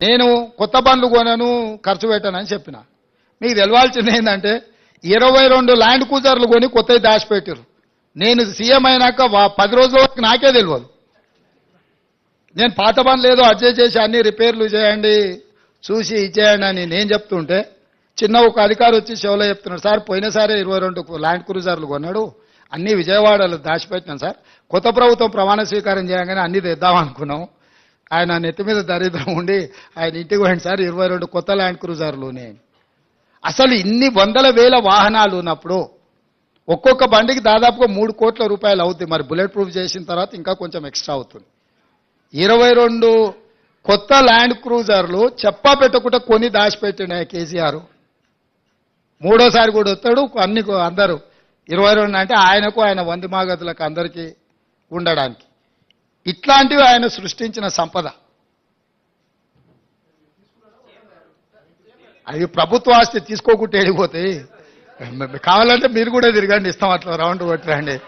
నేను కొత్త బండ్లు కొనను ఖర్చు పెట్టానని చెప్పిన. మీకు తెలవాల్సింది ఏంటంటే ఇరవై రెండు ల్యాండ్ కూజర్లు కొని కొత్తవి దాచిపెట్టారు నేను సీఎం అయినాక వా- పది రోజుల వరకు నాకే తెలియదు నేను పాత బండ్లు ఏదో అడ్జస్ట్ చేసి అన్ని రిపేర్లు చేయండి చూసి ఇచ్చేయండి అని నేను చెప్తుంటే చిన్న ఒక అధికారి వచ్చి షోలో చెప్తున్నాడు సార్ పోయినసారి ఇరవై రెండు ల్యాండ్ క్రూజర్లు కొన్నాడు అన్ని విజయవాడలో దాచిపెట్టినాం సార్. కొత్త ప్రభుత్వం ప్రమాణ స్వీకారం చేయగానే అన్ని తెద్దాం అనుకున్నాం. ఆయన నెత్తి మీద దరిద్రం ఉండి ఆయన ఇంటికి పోయింది సార్ ఇరవై రెండు కొత్త ల్యాండ్ క్రూజర్లునే. అసలు ఇన్ని వందల వేల వాహనాలు ఉన్నప్పుడు ఒక్కొక్క బండికి దాదాపుగా మూడు కోట్ల రూపాయలు అవుతుంది మరి బుల్లెట్ ప్రూఫ్ చేసిన తర్వాత ఇంకా కొంచెం ఎక్స్ట్రా అవుతుంది. ఇరవై రెండు కొత్త ల్యాండ్ క్రూజర్లు చెప్పా పెట్టకుండా కొని దాచిపెట్టిన కేసీఆర్. మూడోసారి కూడా వస్తాడు అన్ని అందరూ. ఇరవై రెండు అంటే ఆయనకు ఆయన వంది మాగతులకు అందరికీ ఉండడానికి. ఇట్లాంటివి ఆయన సృష్టించిన సంపద. అవి ప్రభుత్వ ఆస్తి తీసుకోకుంటే వెళ్ళిపోతాయి. కావాలంటే మీరు కూడా తిరగండి ఇస్తాం అట్లా రౌండ్ కొట్టరండి.